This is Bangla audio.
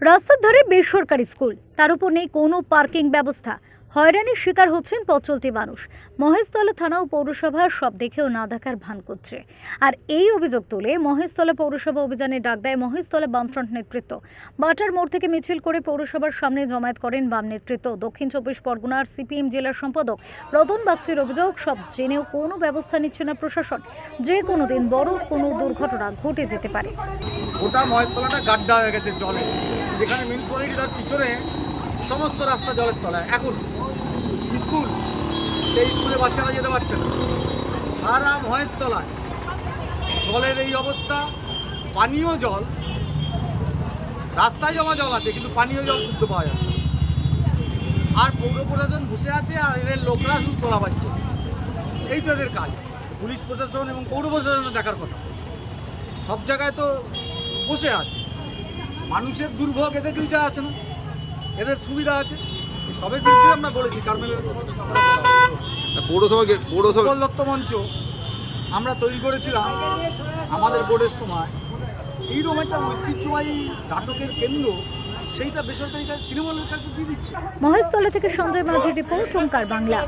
রাস্তার ধারে বেসরকারি স্কুল। তার উপর নেই কোনো পার্কিং ব্যবস্থা। হয়রানির শিকার হচ্ছেন পথচলতি মানুষ। মহেশতলা থানা ও পৌরসভা সব দেখেও না দেখার ভান করছে। আর এই অভিযোগ তুলে মহেশতলা পৌরসভা অভিযানে ডাক দেয় মহেশতলা বামফ্রন্ট নেতৃত্ব। বাটার মোড় থেকে মিছিল করে পৌরসভার সামনে জমায়েত করেন বাম নেতৃত্ব। দক্ষিণ চব্বিশ পরগনার সিপিএম জেলার সম্পাদক রতন বাগচির অভিযোগ, সব জেনেও কোনো ব্যবস্থা নিচ্ছে না প্রশাসন। যে কোনো দিন বড় কোনো দুর্ঘটনা ঘটে যেতে পারে। গোটা মহেশতলাটা গাড্ডা হয়ে গেছে জলে। যেখানে মিউনিসিপ্যালিটি তার পিছনে সমস্ত রাস্তা জলের তলায়। এখন স্কুল, সেই স্কুলে বাচ্চারা যেতে পারছে না। সারা মহেশতলায় জলের এই অবস্থা, পানীয় জল, রাস্তায় জমা জল আছে, কিন্তু পানীয় জল শুদ্ধ পাওয়া যাচ্ছে। আর পৌর প্রশাসন বসে আছে আর এদের লোকরা শুধু তোলা পাচ্ছে এই তো এদের কাজ। পুলিশ প্রশাসন এবং পৌর প্রশাসনের দেখার কথা। সব জায়গায় তো বসে আছে। মানুষের দুর্ভোগ এদের কিছু আসে না। এদের সুবিধা আছে। সবের বিরুদ্ধে আমরা বলেছি কার্মেলের পৌরসভা পৌরসভা মঞ্চ আমরা তৈরি করেছিলাম আমাদের বোর্ডের সময়। এইরকম একটা ঐতিহ্যবাহী নাটকের কেন্দ্র সেইটা বেসরকারি কাজ সিনেমা হলের কাছে দিয়ে দিচ্ছে। মহেশতলা থেকে সঞ্জয় মাঝির রিপোর্ট ওঙ্কার বাংলা।